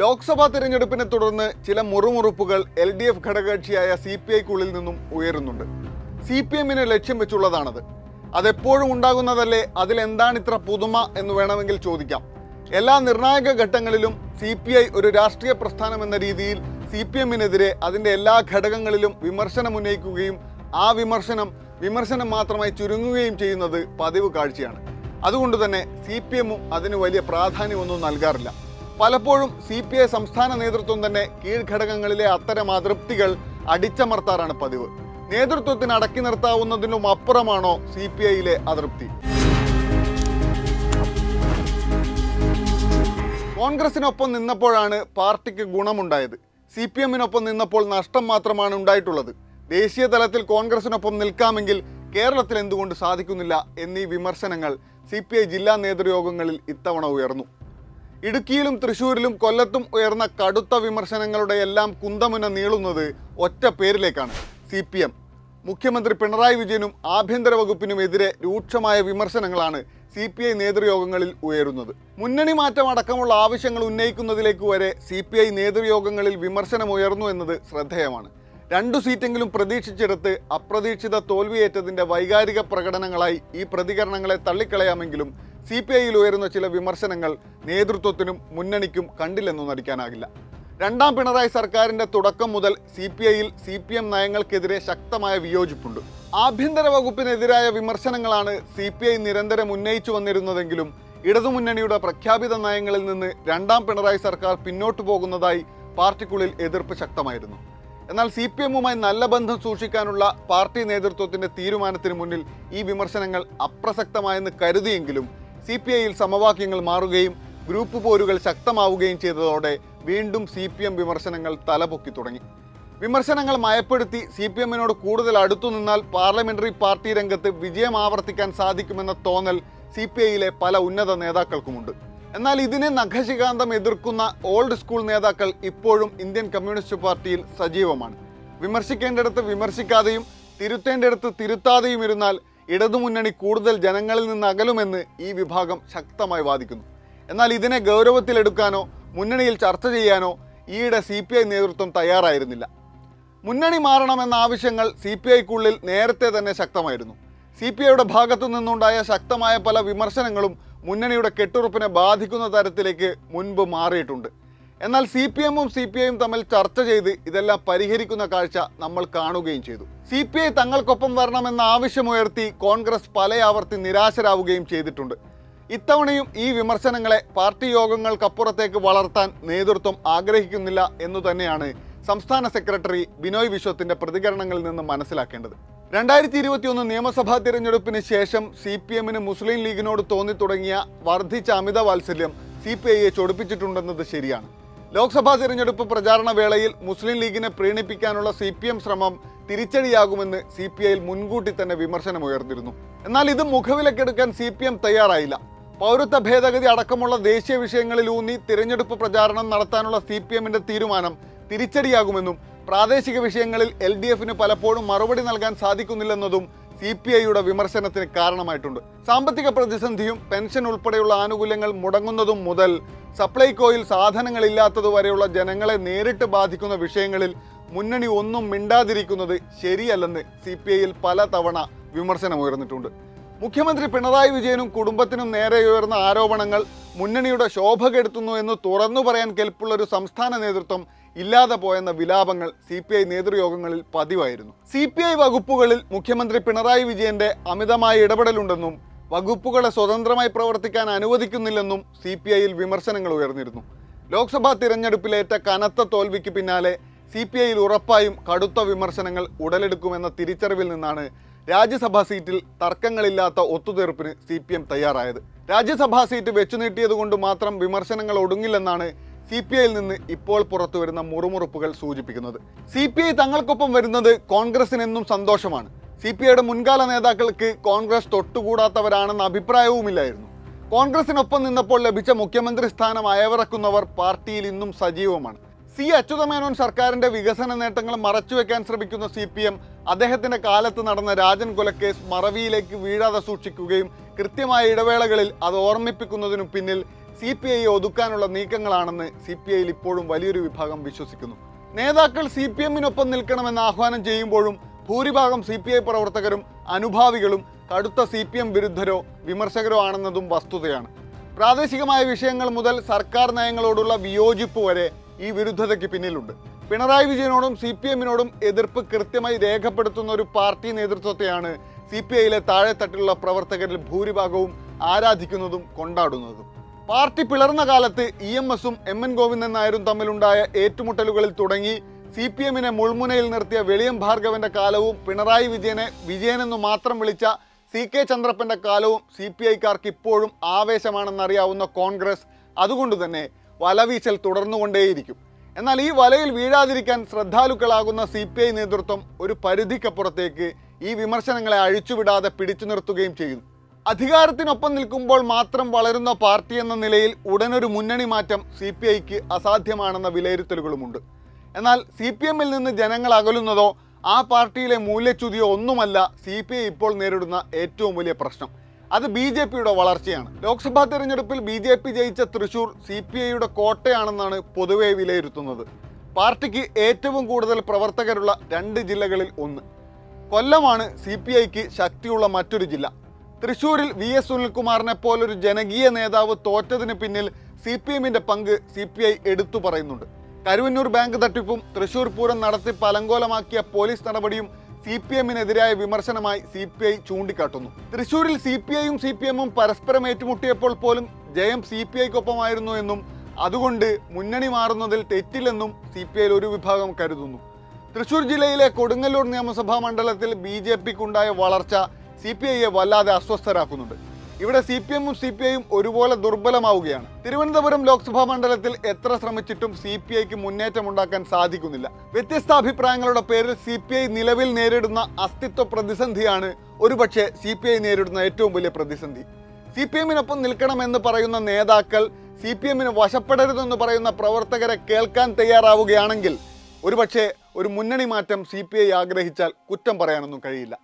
ലോക്സഭാ തിരഞ്ഞെടുപ്പിനെ തുടർന്ന് ചില മുറുമുറുപ്പുകൾ എൽ ഡി എഫ് ഘടകകക്ഷിയായ സി പി ഐക്കുള്ളിൽ നിന്നും ഉയരുന്നുണ്ട്. സി പി എമ്മിനെ ലക്ഷ്യം വെച്ചുള്ളതാണത്. അതെപ്പോഴും ഉണ്ടാകുന്നതല്ലേ? അതിലെന്താണ് ഇത്ര പുതുമ എന്ന് വേണമെങ്കിൽ ചോദിക്കാം. എല്ലാ നിർണായക ഘട്ടങ്ങളിലും സി പി ഐ ഒരു രാഷ്ട്രീയ പ്രസ്ഥാനം എന്ന രീതിയിൽ സി പി എമ്മിനെതിരെ അതിന്റെ എല്ലാ ഘടകങ്ങളിലും വിമർശനം ഉന്നയിക്കുകയും ആ വിമർശനം വിമർശനം മാത്രമായി ചുരുങ്ങുകയും ചെയ്യുന്നത് പതിവ് കാഴ്ചയാണ്. അതുകൊണ്ട് തന്നെ സി പി എമ്മും അതിന് വലിയ പ്രാധാന്യമൊന്നും നൽകാറില്ല. പലപ്പോഴും സി പി ഐ സംസ്ഥാന നേതൃത്വം തന്നെ കീഴ്ഘടകങ്ങളിലെ അത്തരം അതൃപ്തികൾ അടിച്ചമർത്താറാണ് പതിവ്. നേതൃത്വത്തിന് അടക്കി നിർത്താവുന്നതിനും അപ്പുറമാണോ സി പി ഐയിലെ അതൃപ്തി? കോൺഗ്രസിനൊപ്പം നിന്നപ്പോഴാണ് പാർട്ടിക്ക് ഗുണമുണ്ടായത്. സി പി എമ്മിനൊപ്പം നിന്നപ്പോൾ നഷ്ടം മാത്രമാണ് ഉണ്ടായിട്ടുള്ളത്. ദേശീയ തലത്തിൽ കോൺഗ്രസിനൊപ്പം നിൽക്കാമെങ്കിൽ കേരളത്തിൽ എന്തുകൊണ്ട് സാധിക്കുന്നില്ല എന്നീ വിമർശനങ്ങൾ സി ജില്ലാ നേതൃയോഗങ്ങളിൽ ഇത്തവണ ഉയർന്നു. ഇടുക്കിയിലും തൃശ്ശൂരിലും കൊല്ലത്തും ഉയർന്ന കടുത്ത വിമർശനങ്ങളുടെ എല്ലാം കുന്തമുന നീളുന്നത് ഒറ്റ പേരിലേക്കാണ്. സി പി എം മുഖ്യമന്ത്രി പിണറായി വിജയനും ആഭ്യന്തര വകുപ്പിനുമെതിരെ രൂക്ഷമായ വിമർശനങ്ങളാണ് സി പി ഐ നേതൃയോഗങ്ങളിൽ ഉയരുന്നത്. മുന്നണി മാറ്റം അടക്കമുള്ള ആവശ്യങ്ങൾ ഉന്നയിക്കുന്നതിലേക്ക് വരെ സി പി ഐ നേതൃയോഗങ്ങളിൽ വിമർശനം ഉയർന്നു എന്നത് ശ്രദ്ധേയമാണ്. രണ്ടു സീറ്റെങ്കിലും പ്രതീക്ഷിച്ചെടുത്ത് അപ്രതീക്ഷിത തോൽവിയേറ്റതിന്റെ വൈകാരിക പ്രകടനങ്ങളായി ഈ പ്രതികരണങ്ങളെ തള്ളിക്കളയാമെങ്കിലും സി പി ഐയിൽ ഉയരുന്ന ചില വിമർശനങ്ങൾ നേതൃത്വത്തിനും മുന്നണിക്കും കണ്ടില്ലെന്നു നടിക്കാനാകില്ല. രണ്ടാം പിണറായി സർക്കാരിന്റെ തുടക്കം മുതൽ സി പി ഐയിൽ സി പി എം നയങ്ങൾക്കെതിരെ ശക്തമായ വിയോജിപ്പുണ്ട്. ആഭ്യന്തര വകുപ്പിനെതിരായ വിമർശനങ്ങളാണ് സി പി ഐ നിരന്തരം ഉന്നയിച്ചു വന്നിരുന്നതെങ്കിലും ഇടതുമുന്നണിയുടെ പ്രഖ്യാപിത നയങ്ങളിൽ നിന്ന് രണ്ടാം പിണറായി സർക്കാർ പിന്നോട്ടു പോകുന്നതായി പാർട്ടിക്കുള്ളിൽ എതിർപ്പ് ശക്തമായിരുന്നു. എന്നാൽ സി പി എമ്മുമായി നല്ല ബന്ധം സൂക്ഷിക്കാനുള്ള പാർട്ടി നേതൃത്വത്തിന്റെ തീരുമാനത്തിന് മുന്നിൽ ഈ വിമർശനങ്ങൾ അപ്രസക്തമായെന്ന് കരുതിയെങ്കിലും സി പി ഐയിൽ സമവാക്യങ്ങൾ മാറുകയും ഗ്രൂപ്പ് പോരുകൾ ശക്തമാവുകയും ചെയ്തതോടെ വീണ്ടും സി പി എം വിമർശനങ്ങൾ തലപൊക്കി തുടങ്ങി. വിമർശനങ്ങൾ മയപ്പെടുത്തി സി പി എമ്മിനോട് കൂടുതൽ അടുത്തു നിന്നാൽ പാർലമെന്ററി പാർട്ടി രംഗത്ത് വിജയം ആവർത്തിക്കാൻ സാധിക്കുമെന്ന തോന്നൽ സി പി ഐയിലെ പല ഉന്നത നേതാക്കൾക്കുമുണ്ട്. എന്നാൽ ഇതിനെ നഖശികാന്തം എതിർക്കുന്ന ഓൾഡ് സ്കൂൾ നേതാക്കൾ ഇപ്പോഴും ഇന്ത്യൻ കമ്മ്യൂണിസ്റ്റ് പാർട്ടിയിൽ സജീവമാണ്. വിമർശിക്കേണ്ടിടത്ത് വിമർശിക്കാതെയും തിരുത്തേണ്ടിടത്ത് തിരുത്താതെയും ഇരുന്നാൽ ഇടതുമുന്നണി കൂടുതൽ ജനങ്ങളിൽ നിന്ന് അകലുമെന്ന് ഈ വിഭാഗം ശക്തമായി വാദിക്കുന്നു. എന്നാൽ ഇതിനെ ഗൗരവത്തിലെടുക്കാനോ മുന്നണിയിൽ ചർച്ച ചെയ്യാനോ ഈയിടെ സി പി ഐ നേതൃത്വം തയ്യാറായിരുന്നില്ല. മുന്നണി മാറണമെന്ന ആവശ്യങ്ങൾ സി പി ഐക്കുള്ളിൽ നേരത്തെ തന്നെ ശക്തമായിരുന്നു. സി പി ഐയുടെ ഭാഗത്തു നിന്നുണ്ടായ ശക്തമായ പല വിമർശനങ്ങളും മുന്നണിയുടെ കെട്ടുറപ്പിനെ ബാധിക്കുന്ന തരത്തിലേക്ക് മുൻപ് മാറിയിട്ടുണ്ട്. എന്നാൽ സി പി എമ്മും സി പി ഐയും തമ്മിൽ ചർച്ച ചെയ്ത് ഇതെല്ലാം പരിഹരിക്കുന്ന കാഴ്ച നമ്മൾ കാണുകയും ചെയ്തു. സി പി ഐ തങ്ങൾക്കൊപ്പം വരണമെന്ന ആവശ്യമുയർത്തി കോൺഗ്രസ് പലയാവർത്തി നിരാശരാവുകയും ചെയ്തിട്ടുണ്ട്. ഇത്തവണയും ഈ വിമർശനങ്ങളെ പാർട്ടി യോഗങ്ങൾക്കപ്പുറത്തേക്ക് വളർത്താൻ നേതൃത്വം ആഗ്രഹിക്കുന്നില്ല എന്നു തന്നെയാണ് സംസ്ഥാന സെക്രട്ടറി ബിനോയ് വിശ്വത്തിന്റെ പ്രതികരണങ്ങളിൽ നിന്ന് മനസ്സിലാക്കേണ്ടത്. രണ്ടായിരത്തി ഇരുപത്തിയൊന്ന് നിയമസഭാ തിരഞ്ഞെടുപ്പിന് ശേഷം സി പി എമ്മിന് മുസ്ലിം ലീഗിനോട് തോന്നി തുടങ്ങിയ വർദ്ധിച്ച അമിത വാത്സല്യം സി പി ഐയെ ചൊടിപ്പിച്ചിട്ടുണ്ടെന്നത് ശരിയാണ്. ലോക്സഭാ തിരഞ്ഞെടുപ്പ് പ്രചാരണ വേളയിൽ മുസ്ലിം ലീഗിനെ പ്രീണിപ്പിക്കാനുള്ള സി പി എം ശ്രമം തിരിച്ചടിയാകുമെന്ന് സി പി ഐയിൽ മുൻകൂട്ടി തന്നെ വിമർശനമുയർന്നിരുന്നു. എന്നാൽ ഇത് മുഖവിലക്കെടുക്കാൻ സി പി എം തയ്യാറായില്ല. പൗരത്വ ഭേദഗതി അടക്കമുള്ള ദേശീയ വിഷയങ്ങളിൽ ഊന്നി തിരഞ്ഞെടുപ്പ് പ്രചാരണം നടത്താനുള്ള സി പി എമ്മിന്റെ തീരുമാനം തിരിച്ചടിയാകുമെന്നും പ്രാദേശിക വിഷയങ്ങളിൽ എൽ ഡി എഫിന് പലപ്പോഴും മറുപടി നൽകാൻ സാധിക്കുന്നില്ലെന്നതും സി പി ഐയുടെ വിമർശനത്തിന് കാരണമായിട്ടുണ്ട്. സാമ്പത്തിക പ്രതിസന്ധിയും പെൻഷൻ ഉൾപ്പെടെയുള്ള ആനുകൂല്യങ്ങൾ മുടങ്ങുന്നതും മുതൽ സപ്ലൈകോയിൽ സാധനങ്ങളില്ലാത്തതുവരെയുള്ള ജനങ്ങളെ നേരിട്ട് ബാധിക്കുന്ന വിഷയങ്ങളിൽ മുന്നണി ഒന്നും മിണ്ടാതിരിക്കുന്നത് ശരിയല്ലെന്ന് സി പി ഐയിൽ പലതവണ വിമർശനമുയർന്നിട്ടുണ്ട്. മുഖ്യമന്ത്രി പിണറായി വിജയനും കുടുംബത്തിനും നേരെ ഉയർന്ന ആരോപണങ്ങൾ മുന്നണിയുടെ ശോഭ കെടുത്തുന്നു എന്ന് തുറന്നു പറയാൻ കെൽപ്പുള്ള ഒരു സംസ്ഥാന നേതൃത്വം ഇല്ലാതെ പോയെന്ന വിലാപങ്ങൾ സി പി ഐ നേതൃയോഗങ്ങളിൽ പതിവായിരുന്നു. സി പി ഐ വകുപ്പുകളിൽ മുഖ്യമന്ത്രി പിണറായി വിജയന്റെ അമിതമായ ഇടപെടലുണ്ടെന്നും വകുപ്പുകളെ സ്വതന്ത്രമായി പ്രവർത്തിക്കാൻ അനുവദിക്കുന്നില്ലെന്നും സി പി ഐയിൽ വിമർശനങ്ങൾ ഉയർന്നിരുന്നു. ലോക്സഭാ തിരഞ്ഞെടുപ്പിലേറ്റ കനത്ത തോൽവിക്ക് പിന്നാലെ സി പി ഐയിൽ ഉറപ്പായും കടുത്ത വിമർശനങ്ങൾ ഉടലെടുക്കുമെന്ന തിരിച്ചറിവിൽ നിന്നാണ് രാജ്യസഭാ സീറ്റിൽ തർക്കങ്ങളില്ലാത്ത ഒത്തുതീർപ്പിന് സി പി എം തയ്യാറായത്. രാജ്യസഭാ സീറ്റ് വെച്ചു നീട്ടിയതുകൊണ്ട് മാത്രം വിമർശനങ്ങൾ ഒടുങ്ങില്ലെന്നാണ് സി പി ഐയിൽ നിന്ന് ഇപ്പോൾ പുറത്തു വരുന്ന മുറുമുറുപ്പുകൾ സൂചിപ്പിക്കുന്നത്. സി പി ഐ തങ്ങൾക്കൊപ്പം വരുന്നത് കോൺഗ്രസിനെന്നും സന്തോഷമാണ്. സി പി ഐയുടെ മുൻകാല നേതാക്കൾക്ക് കോൺഗ്രസ് തൊട്ടുകൂടാത്തവരാണെന്ന അഭിപ്രായവുമില്ലായിരുന്നു. കോൺഗ്രസിനൊപ്പം നിന്നപ്പോൾ ലഭിച്ച മുഖ്യമന്ത്രി സ്ഥാനം അയവിറക്കുന്നവർ പാർട്ടിയിൽ ഇന്നും സജീവമാണ്. സി അച്യുതമേനോൻ സർക്കാരിന്റെ വികസന നേട്ടങ്ങൾ മറച്ചുവെക്കാൻ ശ്രമിക്കുന്ന സി പി എം അദ്ദേഹത്തിന്റെ കാലത്ത് നടന്ന രാജൻ കൊലക്കേസ് മറവിയിലേക്ക് വീഴാതെ സൂക്ഷിക്കുകയും കൃത്യമായ ഇടവേളകളിൽ അത് ഓർമ്മിപ്പിക്കുന്നതിനു പിന്നിൽ സി പി ഐയെ ഒതുക്കാനുള്ള നീക്കങ്ങളാണെന്ന് സി പി ഐയിൽ ഇപ്പോഴും വലിയൊരു വിഭാഗം വിശ്വസിക്കുന്നു. നേതാക്കൾ സി പി എമ്മിനൊപ്പം നിൽക്കണമെന്ന് ആഹ്വാനം ചെയ്യുമ്പോഴും ഭൂരിഭാഗം സി പി ഐ പ്രവർത്തകരും അനുഭാവികളും കടുത്ത സി പി എം വിരുദ്ധരോ വിമർശകരോ ആണെന്നതും വസ്തുതയാണ്. പ്രാദേശികമായ വിഷയങ്ങൾ മുതൽ സർക്കാർ നയങ്ങളോടുള്ള വിയോജിപ്പ് വരെ ഈ വിരുദ്ധതയ്ക്ക് പിന്നിലുണ്ട്. പിണറായി വിജയനോടും സി പി എമ്മിനോടും എതിർപ്പ് കൃത്യമായി രേഖപ്പെടുത്തുന്ന ഒരു പാർട്ടി നേതൃത്വത്തെയാണ് സി പി ഐയിലെ താഴെത്തട്ടിലുള്ള പ്രവർത്തകരിൽ ഭൂരിഭാഗവും ആരാധിക്കുന്നതും കൊണ്ടാടുന്നതും. പാർട്ടി പിളർന്ന കാലത്ത് ഇ എം എസും എം എൻ ഗോവിന്ദൻ നായരും തമ്മിലുണ്ടായ ഏറ്റുമുട്ടലുകളിൽ തുടങ്ങി സി പി എമ്മിനെ മുൾമുനയിൽ നിർത്തിയ വെളിയം ഭാർഗവന്റെ കാലവും പിണറായി വിജയനെ വിജയനെന്നു മാത്രം വിളിച്ച സി കെ ചന്ദ്രപ്പന്റെ കാലവും സി പി ഐക്കാർക്ക് ഇപ്പോഴും ആവേശമാണെന്നറിയാവുന്ന കോൺഗ്രസ് അതുകൊണ്ട് തന്നെ വലവീശൽ തുടർന്നുകൊണ്ടേയിരിക്കും. എന്നാൽ ഈ വലയിൽ വീഴാതിരിക്കാൻ ശ്രദ്ധാലുക്കളാകുന്ന സി പി ഐ നേതൃത്വം ഒരു പരിധിക്കപ്പുറത്തേക്ക് ഈ വിമർശനങ്ങളെ അഴിച്ചുവിടാതെ പിടിച്ചു നിർത്തുകയും ചെയ്യുന്നു. അധികാരത്തിനൊപ്പം നിൽക്കുമ്പോൾ മാത്രം വളരുന്ന പാർട്ടി എന്ന നിലയിൽ ഉടനൊരു മുന്നണി മാറ്റം സി പി ഐക്ക് അസാധ്യമാണെന്ന വിലയിരുത്തലുകളുമുണ്ട്. എന്നാൽ സി പി എമ്മിൽ നിന്ന് ജനങ്ങൾ അകലുന്നതോ ആ പാർട്ടിയിലെ മൂല്യച്യുതിയോ ഒന്നുമല്ല സി പി ഐ ഇപ്പോൾ നേരിടുന്ന ഏറ്റവും വലിയ പ്രശ്നം. അത് ബി ജെ പിയുടെ വളർച്ചയാണ്. ലോക്സഭാ തെരഞ്ഞെടുപ്പിൽ ബി ജെ പി ജയിച്ച തൃശൂർ സി പി ഐയുടെ കോട്ടയാണെന്നാണ് പൊതുവെ വിലയിരുത്തുന്നത്. പാർട്ടിക്ക് ഏറ്റവും കൂടുതൽ പ്രവർത്തകരുള്ള രണ്ട് ജില്ലകളിൽ ഒന്ന്. കൊല്ലമാണ് സി പി ഐക്ക് ശക്തിയുള്ള മറ്റൊരു ജില്ല. തൃശൂരിൽ വി എസ് സുനിൽകുമാറിനെ പോലൊരു ജനകീയ നേതാവ് തോറ്റതിന് പിന്നിൽ സി പി എമ്മിന്റെ പങ്ക് സി പി ഐ എടുത്തു പറയുന്നുണ്ട്. കരുവന്നൂർ ബാങ്ക് തട്ടിപ്പും തൃശൂർ പൂരം നടത്തി പലങ്കോലമാക്കിയ പോലീസ് നടപടിയും സി പി എമ്മിനെതിരായ വിമർശനമായി സി പി ഐ ചൂണ്ടിക്കാട്ടുന്നു. തൃശൂരിൽ സി പി ഐയും സി പി എമ്മും പരസ്പരം ഏറ്റുമുട്ടിയപ്പോൾ പോലും ജയം സി പി ഐക്കൊപ്പമായിരുന്നു എന്നും അതുകൊണ്ട് മുന്നണി മാറുന്നതിൽ തെറ്റില്ലെന്നും സി പി ഐയിൽ ഒരു വിഭാഗം കരുതുന്നു. തൃശൂർ ജില്ലയിലെ കൊടുങ്ങല്ലൂർ നിയമസഭാ മണ്ഡലത്തിൽ ബി ജെ പിക്കുണ്ടായ വളർച്ച സി പി ഐയെ വല്ലാതെ അസ്വസ്ഥരാക്കുന്നുണ്ട്. ഇവിടെ സി പി എമ്മും സി പി ഐയും ഒരുപോലെ ദുർബലമാവുകയാണ്. തിരുവനന്തപുരം ലോക്സഭാ മണ്ഡലത്തിൽ എത്ര ശ്രമിച്ചിട്ടും സി പി ഐക്ക് മുന്നേറ്റം ഉണ്ടാക്കാൻ സാധിക്കുന്നില്ല. വ്യത്യസ്ത അഭിപ്രായങ്ങളുടെ പേരിൽ സി പി ഐ നിലവിൽ നേരിടുന്ന അസ്തിത്വ പ്രതിസന്ധിയാണ് ഒരുപക്ഷെ സി പി ഐ നേരിടുന്ന ഏറ്റവും വലിയ പ്രതിസന്ധി. സി പി എമ്മിനൊപ്പം നിൽക്കണമെന്ന് പറയുന്ന നേതാക്കൾ സി പി എമ്മിന് വശപ്പെടരുതെന്ന് പറയുന്ന പ്രവർത്തകരെ കേൾക്കാൻ തയ്യാറാവുകയാണെങ്കിൽ ഒരുപക്ഷെ ഒരു മുന്നണി മാറ്റം സി പി ഐ ആഗ്രഹിച്ചാൽ കുറ്റം പറയാനൊന്നും കഴിയില്ല.